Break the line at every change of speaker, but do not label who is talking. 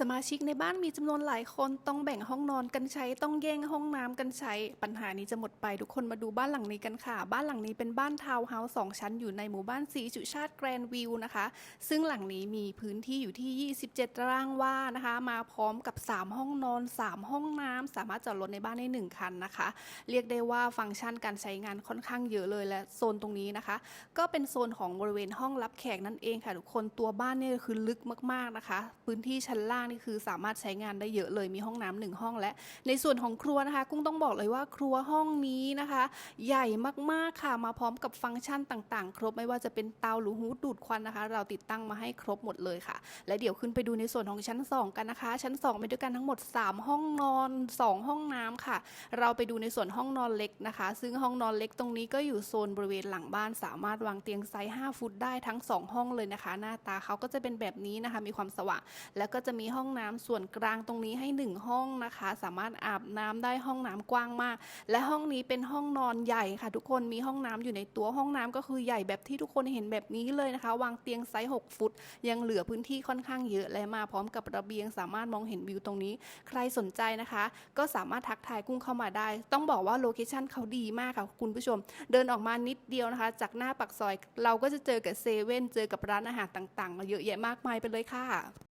สมาชิกในบ้านมีจำนวนหลายคนต้องแบ่งห้องนอนกันใช้ ต้องแย่งห้องน้ำกันใช้ ปัญหานี้จะหมดไปทุกคนมาดูบ้านหลังนี้กันค่ะ บ้านหลังนี้เป็นบ้านทาวน์เฮาส์สองชั้นอยู่ในหมู่บ้านสีจุชาติแกรนด์วิวนะคะ ซึ่งหลังนี้มีพื้นที่อยู่ที่ 27 ตารางวานะคะ มาพร้อมกับ 3 ห้องนอน 3 ห้องน้ำสามารถจอดรถในบ้านได้1คันนะคะ เรียกได้ว่าฟังก์ชันการใช้งานค่อนข้างเยอะเลยและโซนตรงนี้นะคะ ก็เป็นโซนของบริเวณห้องรับแขกนั่นเองค่ะทุกคนตัวบ้านเนี่ยคือลึกมากๆนะคะ พื้นที่ชั้นล่างนี่คือสามารถใช้งานได้เยอะเลยมีห้องน้ำหนึ่งห้องและ ในส่วนของครัวนะคะ กุ้งต้องบอกเลยว่าครัวห้องนี้นะคะ ใหญ่มากๆค่ะมาพร้อมกับฟังก์ชันต่างๆ ครบไม่ว่าจะเป็นเตาหรือฮูดดูดควันนะคะ เราติดตั้งมาให้ครบหมดเลยค่ะ และเดี๋ยวขึ้นไปดูในส่วนของชั้น 2 กันนะคะ ชั้น2มีด้วยกันทั้งหมด 3 ห้องนอน 2 ห้องน้ำค่ะ เราไปดูในส่วนห้องนอนเล็กนะคะ ซึ่งห้องนอนเล็กตรงนี้ก็อยู่โซนบริเวณหลังบ้าน สามารถวางเตียงไซส์5ฟุตได้ทั้ง 2 ห้องเลยนะคะ หน้าตาเขาก็จะเป็นแบบนี้นะคะ มีความสว่างแล้วก็จะมีห้องน้ำส่วนกลางตรงนี้ให้ 1 ห้องนะคะ สามารถอาบน้ำได้ห้องน้ำกว้างมาก และห้องนี้เป็นห้องนอนใหญ่ค่ะ ทุกคนมีห้องน้ำอยู่ในตัวห้องน้ำก็คือใหญ่แบบที่ทุกคนเห็นแบบนี้เลยนะคะ วางเตียงไซส์6ฟุต ยังเหลือพื้นที่ค่อนข้างเยอะและมาพร้อมกับระเบียง สามารถมองเห็นวิวตรงนี้ ใครสนใจนะคะ ก็สามารถทักทายกุ้งเข้ามาได้ ต้องบอกว่าโลเคชั่นเขาดีมากค่ะคุณผู้ชม เดินออกมานิดเดียวนะคะ จากหน้าปากซอย เราก็จะเจอกับเซเว่นเจอกับร้านอาหารต่างๆเยอะแยะมากมายไปเลยค่ะ